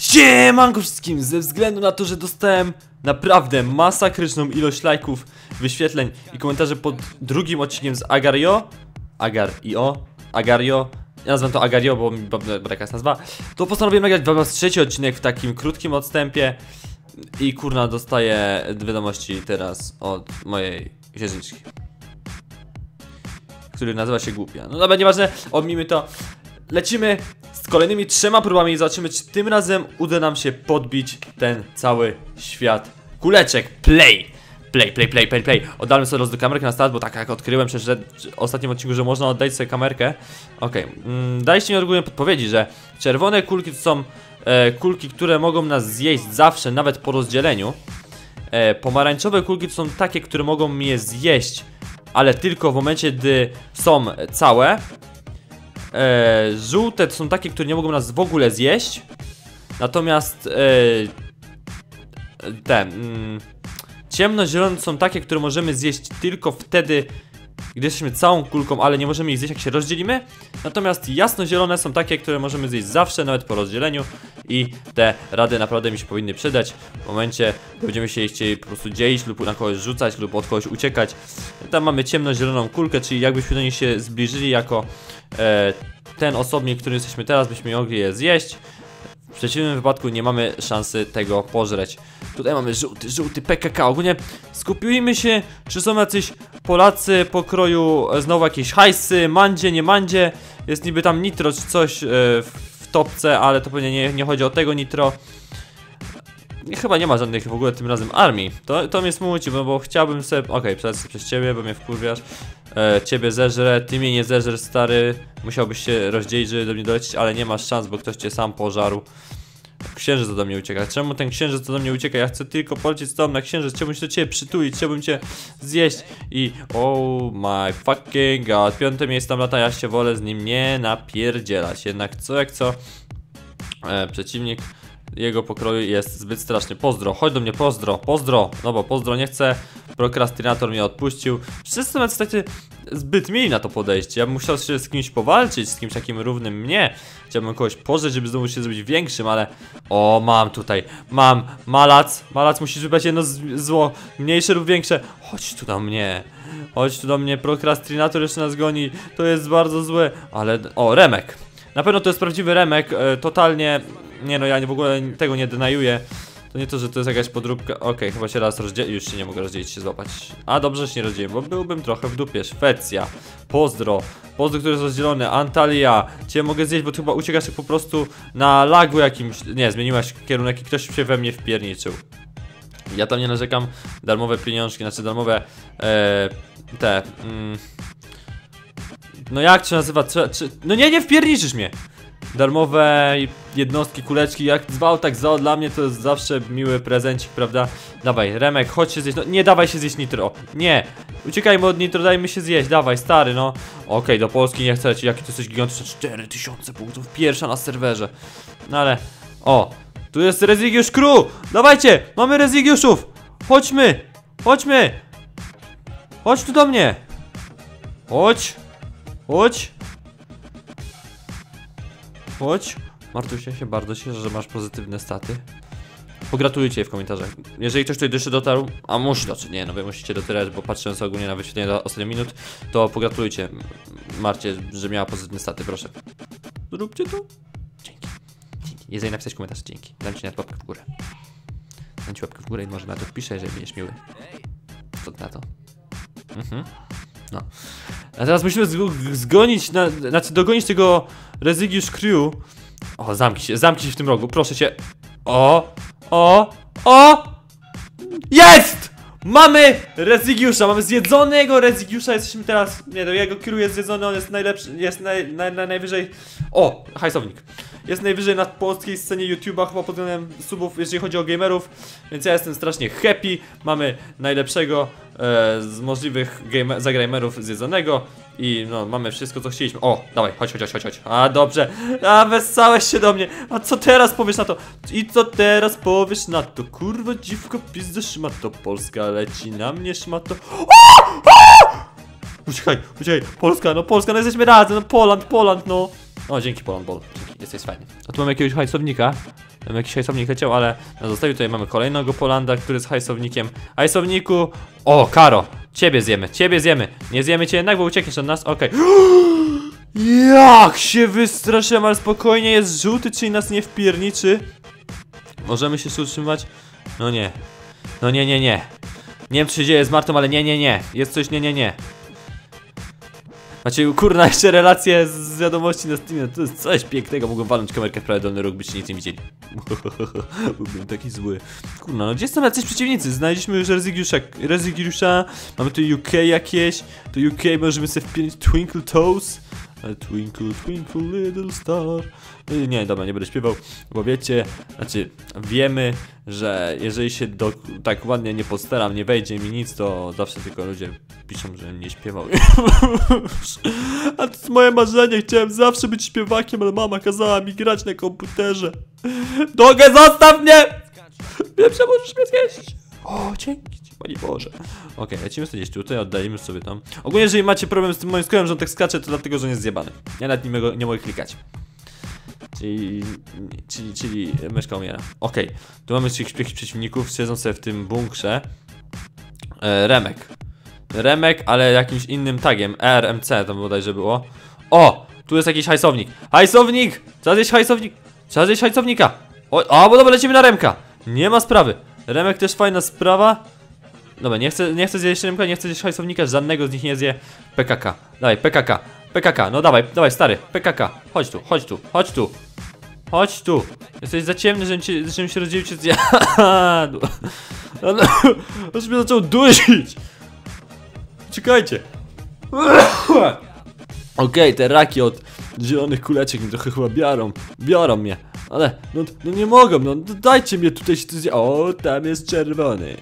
Siemanko wszystkim! Ze względu na to, że dostałem naprawdę masakryczną ilość lajków, wyświetleń i komentarzy pod drugim odcinkiem z Agario Agar i o Agario ja nazywam to Agario, bo, bo, bo taka jest nazwa To postanowiłem nagrać was trzeci odcinek w takim krótkim odstępie I kurna dostaję wiadomości teraz od mojej księżniczki Który nazywa się Głupia. No dobra, nieważne, omijmy to. Lecimy kolejnymi trzema próbami i zobaczymy, czy tym razem uda nam się podbić ten cały świat kuleczek. Play! Play, play, play, play, play. Oddalmy sobie roz do kamerki na start, bo tak jak odkryłem przecież w ostatnim odcinku, że można oddać sobie kamerkę. Okej, okay. mm, mi ogólnie podpowiedzi, że czerwone kulki to są e, kulki, które mogą nas zjeść zawsze, nawet po rozdzieleniu. E, pomarańczowe kulki to są takie, które mogą mnie zjeść, ale tylko w momencie, gdy są całe. E, żółte to są takie, które nie mogą nas w ogóle zjeść. Natomiast e, te mm, ciemnozielone są takie, które możemy zjeść tylko wtedy, gdy jesteśmy całą kulką, ale nie możemy ich zjeść jak się rozdzielimy. Natomiast jasnozielone są takie, które możemy zjeść zawsze, nawet po rozdzieleniu. I te rady naprawdę mi się powinny przydać w momencie, gdy będziemy się chcieli po prostu dzielić lub na kogoś rzucać lub od kogoś uciekać. Tam mamy ciemnozieloną kulkę, czyli jakbyśmy do niej się zbliżyli jako e, ten osobnik, który jesteśmy teraz, byśmy mogli je zjeść. W przeciwnym wypadku nie mamy szansy tego pożreć. Tutaj mamy żółty, żółty PKK. Ogólnie skupimy się, czy są jacyś Polacy pokroju e, znowu jakieś hajsy, mandzie, nie mandzie. Jest niby tam nitro czy coś e, w topce, ale to pewnie nie, nie chodzi o tego nitro. Chyba nie ma żadnych w ogóle tym razem armii. To, to mnie smuci, bo, bo chciałbym sobie... Okej, okay, przez ciebie, bo mnie wkurwiasz. E, ciebie zeżrę, ty mnie nie zeżrę, stary. Musiałbyś się rozdzielić, żeby do mnie dolecieć, ale nie masz szans, bo ktoś cię sam pożarł. Księżyc do mnie ucieka. Czemu ten księżyc do mnie ucieka? Ja chcę tylko polecieć z tobą na księżyc. Chciałbym się do ciebie przytulić, chciałbym cię zjeść. I oh my fucking god. Piąte miejsce tam lata, ja się wolę z nim nie napierdzielać. Jednak co jak co. E, przeciwnik jego pokroju jest zbyt straszny. Pozdro, chodź do mnie, pozdro, pozdro. No bo pozdro nie chcę. Prokrastynator mnie odpuścił. Wszyscy są tacy zbyt mieli na to podejście. Ja bym musiał się z kimś powalczyć, z kimś takim równym mnie. Chciałbym kogoś pożreć, żeby znowu się zrobić większym, ale... O, mam tutaj, mam, malac, malac musisz wybrać jedno zło, mniejsze lub większe. Chodź tu do mnie. Chodź tu do mnie, prokrastynator jeszcze nas goni. To jest bardzo złe, ale... O, Remek. Na pewno to jest prawdziwy Remek, e, totalnie nie no, ja w ogóle tego nie denajuję. To nie to, że to jest jakaś podróbka. Okej, okay, chyba się raz rozdzielić. Już się nie mogę rozdzielić, się złapać. A dobrze się nie rozdzieliłem, bo byłbym trochę w dupie. Szwecja. Pozdro. Pozdro, który jest rozdzielony. Antalya. Cię mogę zjeść, bo ty chyba uciekasz po prostu na lagu jakimś. Nie, zmieniłaś kierunek i ktoś się we mnie wpierniczył. Ja tam nie narzekam. Darmowe pieniążki, znaczy darmowe. E, te. Mm, no jak się nazywa? No nie, nie wpierniczysz mnie! Darmowe jednostki, kuleczki, jak zwał, tak zwał, dla mnie to jest zawsze miły prezencik, prawda? Dawaj, Remek, chodź się zjeść, no nie dawaj się zjeść nitro, nie, uciekajmy od nitro, dajmy się zjeść, dawaj, stary, no. Okej, okay, do Polski nie chcę lecieć, jaki to jesteś gigantyczny, 4000 punktów, pierwsza na serwerze, no ale, o, tu jest Rezygiusz Crew, dawajcie, mamy Rezygiuszów, chodźmy, chodźmy, chodź tu do mnie, chodź, chodź, Chodź. Martusia się bardzo cieszę, że masz pozytywne staty. Pogratulujcie w komentarzach. Jeżeli ktoś tutaj jeszcze dotarł, a musi dotrzeć, nie no wy musicie dotarć, bo patrząc ogólnie na wyświetlenie ostatnich minut, to pogratulujcie Marcie, że miała pozytywne staty, proszę. Zróbcie to. Dzięki. Dzięki. Jeżeli napisać komentarz, dzięki. Dam ci na łapkę w górę. Dam ci łapkę w górę i może na to wpiszę, jeżeli będziesz miły. Co na to? Mhm. No. A teraz musimy zgonić, na, znaczy dogonić tego Rezygiusz Crew. O, zamknij się, zamknij się w tym rogu, proszę cię. O, o, o! Jest! Mamy Rezygiusza, mamy zjedzonego Rezygiusza, jesteśmy teraz, nie no, jego crew jest zjedzony, on jest najlepszy, jest naj, naj, naj, najwyżej, o, hajsownik. Jest najwyżej na polskiej scenie YouTube'a, chyba pod względem subów, jeżeli chodzi o gamerów, więc ja jestem strasznie happy, mamy najlepszego e, z możliwych game, zagramerów zjedzonego i no, mamy wszystko co chcieliśmy. O, dawaj, chodź, chodź, chodź, chodź. A, dobrze. A, wesałeś się do mnie. A co teraz powiesz na to? I co teraz powiesz na to? Kurwa, dziwko, pizdę, szmato. Polska leci na mnie, szmato. O! O! Uciekaj, uciekaj. Polska, no Polska, no jesteśmy razem. No Poland, Poland, no. O, dzięki Poland, Bol. Dzięki. jest, jest fajnie. A tu mamy jakiegoś hajsownika. Tam jakiś hajsownik leciał, ale no zostawił tutaj mamy kolejnego Polanda, który jest hajsownikiem. Hajsowniku! O, Karo! Ciebie zjemy, ciebie zjemy. Nie zjemy cię jednak, bo uciekniesz od nas, okej. Jak się wystraszyłem, ale spokojnie jest żółty, czyli nas nie wpierniczy. Możemy się utrzymać? No nie. No nie, nie, nie. Nie wiem co się dzieje z Martą, ale nie, nie, nie. Jest coś, nie, nie, nie. Macie kurna jeszcze relacje z- wiadomości na Steamie, to jest coś pięknego, mogłem walnąć kamerkę w prawie dolny róg, byście nic nie widzieli. Byłbym taki zły. Kurna, no gdzie są jacyś przeciwnicy? Znaleźliśmy już Rezygiusza, Rezygiusza, mamy tu UK jakieś, tu UK możemy sobie wpiąć Twinkle Toes. Ale Twinkle, twinkle little star. Y, Nie, dobra, nie będę śpiewał, bo wiecie, znaczy wiemy, że jeżeli się do, tak ładnie nie postaram, nie wejdzie mi nic, to zawsze tylko ludzie piszą, że nie śpiewał. A to jest moje marzenie, chciałem zawsze być śpiewakiem, ale mama kazała mi grać na komputerze. Dogę, zostaw mnie! Wiem, że możesz mnie zjeść. O, dzięki ci, Panie Boże. Okej, lecimy sobie gdzieś tutaj, oddalimy sobie tam. Ogólnie, jeżeli macie problem z tym moim skórem, że on tak skacze, to dlatego, że on jest zjebany. Ja nawet nie mogę, nie mogę klikać. Czyli, czyli, czyli myszka umiera. Okej, tu mamy jakichś przeciwników, siedzą sobie w tym bunkrze. E, Remek. Remek, ale jakimś innym tagiem. RMC tam bodajże było. O! Tu jest jakiś hajsownik. Hajsownik! Trzeba zjeść hajsownik. Trzeba zjeść hajsownika. O, o, bo dobra, lecimy na Remka. Nie ma sprawy. Remek też fajna sprawa. Dobra, nie chcę, nie chcę zjeść Remka, nie chcę zjeść hajsownika, żadnego z nich nie zje. PKK. Dawaj, PKK. PKK, no dawaj, dawaj, stary. PKK. Chodź tu, chodź tu, chodź tu. Chodź tu. Jesteś za ciemny, żebym, cię, się rozdzielił cię z jadu. No, no, mnie zaczął dusić. Czekajcie. Okej, te raki od zielonych kuleczek mi trochę chyba biorą. Biorą mnie. Ale, no, no nie mogą, no dajcie mnie tutaj się zje... O, tam jest czerwony.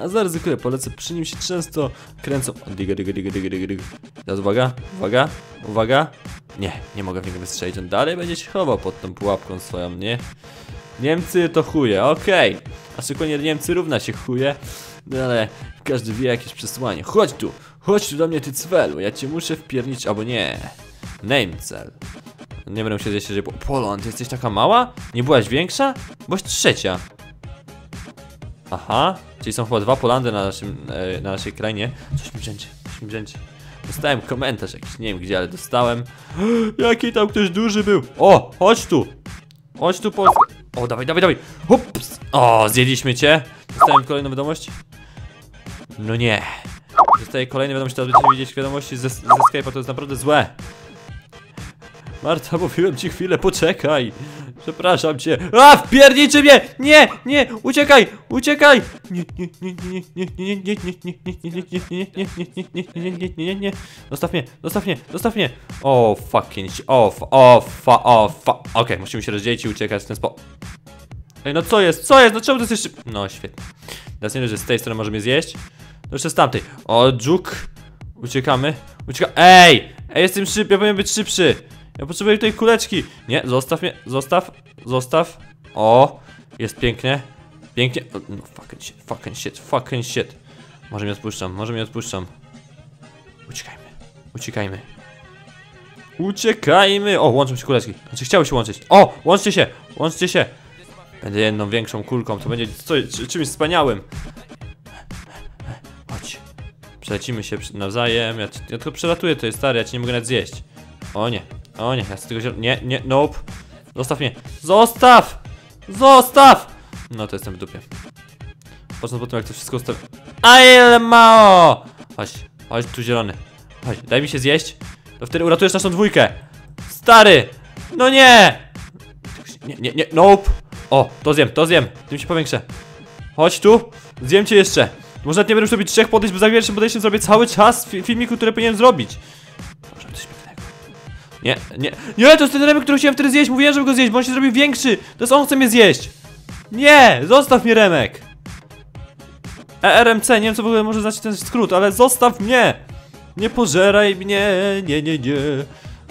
A zaryzykuję, polecę, przy nim się często kręcą. Diga, diga, diga, diga, diga, diga. Teraz uwaga, uwaga, uwaga. Nie, nie mogę w niego wystrzelić, on dalej będzie się chował pod tą pułapką swoją, nie? Niemcy to chuje, okej. A szczególnie Niemcy równa się chuje. No ale każdy wie jakieś przesłanie. Chodź tu, chodź tu do mnie ty cwelu, ja cię muszę wpiernić, albo nie. Name cel. Nie będę się zjeść, że... Poland, jesteś taka mała? Nie byłaś większa? Byłaś trzecia. Aha, czyli są chyba dwa Polandy na, naszym, e, na naszej krainie. Coś mi brzęczy, coś mi brzęczy. Dostałem komentarz jakiś, nie wiem gdzie, ale dostałem. Jaki tam ktoś duży był. O, chodź tu. Chodź tu Polska. O, dawaj, dawaj, dawaj. Ups. O, zjedliśmy cię. Dostałem kolejną wiadomość. No nie. Dostaję kolejne wiadomości, teraz będziecie widzieć wiadomości ze, ze Skype'a, to jest naprawdę złe. Marta, mówiłem ci chwilę, poczekaj. Przepraszam cię. A, wpierniczy mnie! Nie, nie, uciekaj, uciekaj! Nie, nie, nie, nie, nie, nie, nie, nie, nie, nie, nie, nie, nie, nie, nie, nie. Zostaw mnie, zostaw mnie, zostaw mnie. O, fucking, o, o, fa, o, fa. Okej, musimy się rozdzielić i uciekać w ten sposób. Ej, no co jest, co jest, no czemu to jest jeszcze... No, świetnie. Teraz nie dość, że z tej strony może mnie zjeść. No jeszcze z tamtej. O, dżuk. Uciekamy. Ucieka... Ej! Ej, jestem szybszy, ja powinien być szybszy. Ja potrzebuję tej kuleczki. Nie, zostaw mnie, zostaw, zostaw. O, jest pięknie. Pięknie. No, fucking shit, fucking shit, fucking shit. Może mnie odpuszczam, może mnie odpuszczam. Uciekajmy, uciekajmy. Uciekajmy! O, łączą się kuleczki. Znaczy chciały się łączyć. O, łączcie się, łączcie się. Będę jedną większą kulką, to będzie co, czy, czymś wspaniałym. Chodź. Przelecimy się nawzajem. Ja, ja tylko przelatuję, to jest stary, ja cię nie mogę nawet zjeść. O nie, o nie, ja z tego ziel... Nie, nie, nope. Zostaw mnie. Zostaw! Zostaw! No to jestem w dupie. Patrząc po tym, jak to wszystko ustawi... A mało! Chodź, chodź tu zielony. Chodź, daj mi się zjeść. To wtedy uratujesz naszą dwójkę. Stary! No nie! Nie, nie, nie, nope. O, to zjem, to zjem. Tym się powiększę. Chodź tu, zjem cię jeszcze. Może nie będę już robić trzech podejść, bo za pierwszym podejściem zrobię cały czas fi filmiku, który powinienem zrobić. Nie, nie, nie, to jest ten Remek, który chciałem wtedy zjeść. Mówiłem, żeby go zjeść, bo on się zrobił większy. To jest on chce mnie zjeść. Nie, zostaw mnie Remek. ERMC, nie wiem co w ogóle może znaczyć ten skrót, ale zostaw mnie. Nie pożeraj mnie, nie, nie, nie.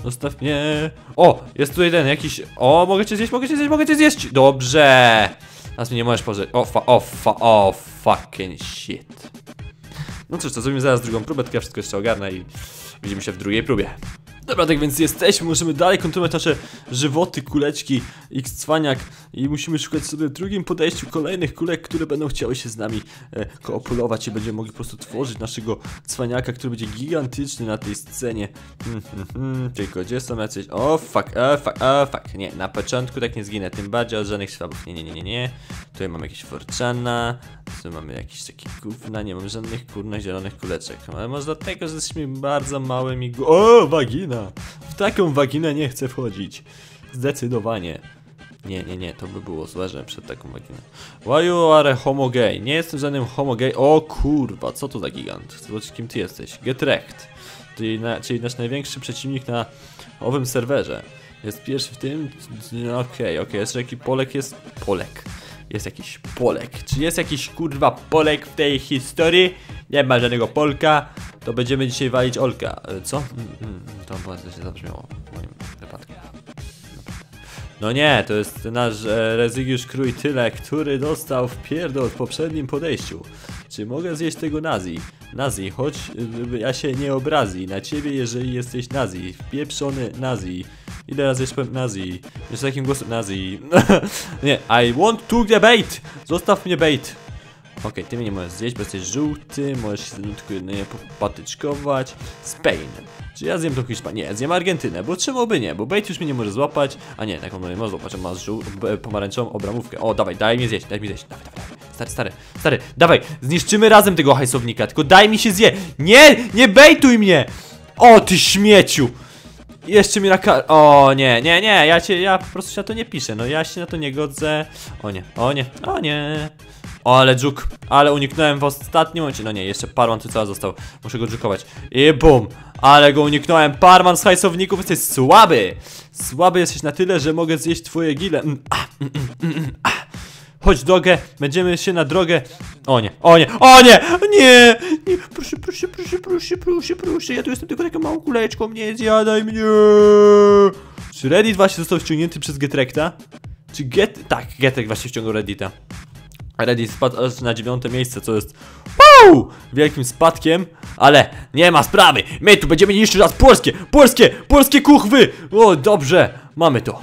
Zostaw mnie. O, jest tutaj ten jakiś. O, mogę cię zjeść, mogę cię zjeść, mogę cię zjeść. Dobrze. Teraz mnie nie możesz pożerać. O, fa, o, fa, o, fucking shit. No cóż, to zrobimy zaraz drugą próbę, tylko ja wszystko jeszcze ogarnę i widzimy się w drugiej próbie. Dobra, tak więc jesteśmy, możemy dalej kontynuować nasze żywoty, kuleczki, x cwaniak i musimy szukać sobie w drugim podejściu kolejnych kulek, które będą chciały się z nami e, koopulować i będziemy mogli po prostu tworzyć naszego cwaniaka, który będzie gigantyczny na tej scenie. Hmm, hmm, hmm, tylko gdzie są jacyś... O, fuck, e, fuck, e, fuck, nie, na początku tak nie zginę, tym bardziej od żadnych światów, nie, nie, nie, nie, nie. Tutaj mamy jakieś forczana, tu mamy jakieś takie gówna, nie mam żadnych kurna zielonych kuleczek, ale może dlatego, że jesteśmy bardzo małymi gu- O, wagina! W taką waginę nie chcę wchodzić. Zdecydowanie. Nie, nie, nie, to by było złe, że przed taką waginę. Why you are homo gay? Nie jestem żadnym homo gay. O kurwa, co to za gigant? Zobacz, kim ty jesteś. Get wrecked. Czyli, na, czyli nasz największy przeciwnik na owym serwerze. Jest pierwszy w tym? Okej, okej, jeszcze jaki Polek jest? Polek. Jest jakiś Polek. Czy jest jakiś kurwa Polek w tej historii? Nie ma żadnego Polka. To będziemy dzisiaj walić Olka. E, Co? Mm, mm, to bardzo się zabrzmiało w moim wypadku. No nie, to jest nasz e, Rezygiusz Krój Tyle, który dostał w pierdol w poprzednim podejściu. Czy mogę zjeść tego nazi? Nazi, choć y, ja się nie obrazi na ciebie, jeżeli jesteś nazi. Wpieprzony nazi. Ile razy jeszcze powiem nazi? Jeszcze takim głosem nazi. nie, I want to get bait! Zostaw mnie bait! Okej, ty mnie nie możesz zjeść, bo jesteś żółty, możesz się tylko jedynie popatyczkować. Spain. Czy ja zjem tą Hiszpanię? Nie, zjem Argentynę, bo czemu by nie? Bo bait już mnie nie może złapać. A nie, taką nie może złapać, masz żół, pomarańczową obramówkę. O, dawaj, daj mi zjeść, daj mi zjeść. Dawaj, dawaj, dawaj. Stary, stary, stary, dawaj, zniszczymy razem tego hajsownika, tylko daj mi się zje. Nie, nie bejtuj mnie! O, ty śmieciu! Jeszcze mi na kar... O nie, nie, nie, ja cię, ja po prostu się na to nie piszę, no ja się na to nie godzę. O nie, o nie, o nie. O, ale dżuk, ale uniknąłem w ostatnim momencie. No nie, jeszcze Parman tu cały został. Muszę go dżukować. I bum! Ale go uniknąłem. Parman z hajsowników, jesteś słaby! Słaby jesteś na tyle, że mogę zjeść twoje gile. Mm, a, mm, mm, mm, a. Chodź drogę, będziemy się na drogę. O nie, o nie, o nie, nie, nie, proszę, proszę, proszę, proszę, proszę, proszę, ja tu jestem tylko taką małą kuleczką, nie zjadaj mnie. Czy Reddit właśnie został ściągnięty przez Getrekta? Czy Get... Tak, Getrek właśnie ściągnął Reddita. Reddit spadł aż na dziewiąte miejsce, co jest wow, wielkim spadkiem, ale nie ma sprawy. My tu będziemy niszczyć raz polskie, polskie, polskie kuchwy. O, dobrze, mamy to.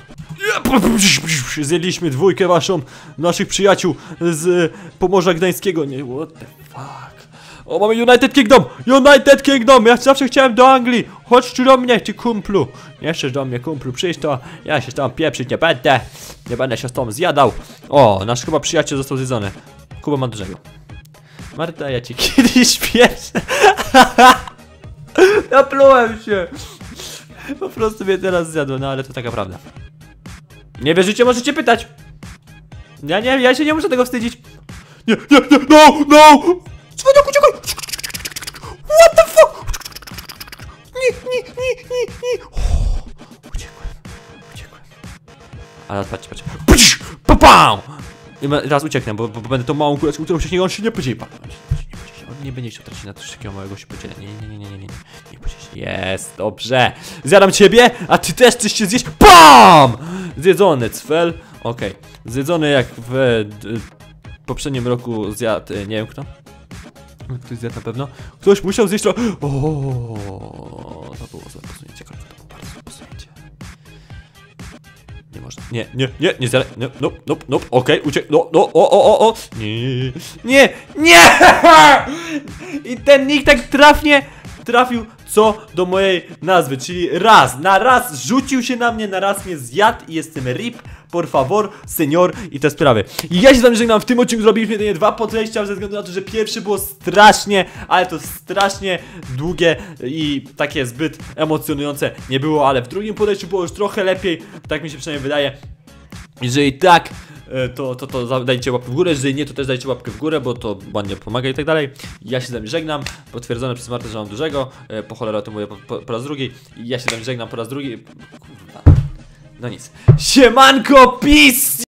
Zjedliśmy dwójkę waszą, naszych przyjaciół z Pomorza Gdańskiego. Nie, what the fuck. O, mamy United Kingdom! United Kingdom! Ja zawsze chciałem do Anglii! Chodź tu do mnie, ty kumplu! Nie chcesz do mnie, kumplu, przyjść to ja się tobą pieprzyć nie będę! Nie będę się z tobą zjadał! O, nasz chyba przyjaciel został zjedzony. Kuba ma dużego. Marta, ja cię kiedyś pierwszy... Naplułem się! Po prostu mnie teraz zjadło, no ale to taka prawda. Nie wierzycie, możecie pytać! Ja nie, ja się nie muszę tego wstydzić. Nie, nie, nie, no, no! Cwaniak, uciekaj! What the fuck? Nie, nie, nie, nie, nie. Uciekłem, uciekłem. Ale patrzcie, patrzcie. Psz, pa, pam! I teraz ucieknę, bo, bo będę tą małą kuleczką, którą on się nie podzieli. Pa, On się nie się, będzie chciał tracić na coś takiego małego się podzielenia. Nie, nie, nie, nie, nie, nie, nie, się. Jest, dobrze. Zjadam ciebie, a ty też chcesz się zjeść. PAM! Zjedzony, cfel. Okej, zjedzony jak w d, poprzednim roku zjadł, e, nie wiem kto. Ktoś zjadł na pewno. Ktoś musiał zjeść to. To było złe posunięcie, to było bardzo złe posunięcie. Nie można. Nie, nie, nie, nie zjadaj. No, no, no, no, okej, uciek. No, no, o, o, o, o. Nie, nie, nie! I ten nick tak trafnie trafił co do mojej nazwy, czyli raz, na raz rzucił się na mnie, na raz mnie zjadł i jestem rip, por favor, senior i te sprawy. I ja się z wami żegnam, w tym odcinku zrobiliśmy jedynie dwa podejścia, ze względu na to, że pierwsze było strasznie, ale to strasznie długie i takie zbyt emocjonujące nie było, ale w drugim podejściu było już trochę lepiej, tak mi się przynajmniej wydaje. Jeżeli tak, to, to, to za- dajcie łapkę w górę, jeżeli nie, to też dajcie łapkę w górę, bo to ładnie pomaga i tak dalej. Ja się z wami żegnam, potwierdzone przez Martę, że mam dużego, e, po cholerę o tym mówię po, po, po raz drugi. Ja się z wami żegnam po raz drugi. Kurwa. No nic. Siemanko, peace!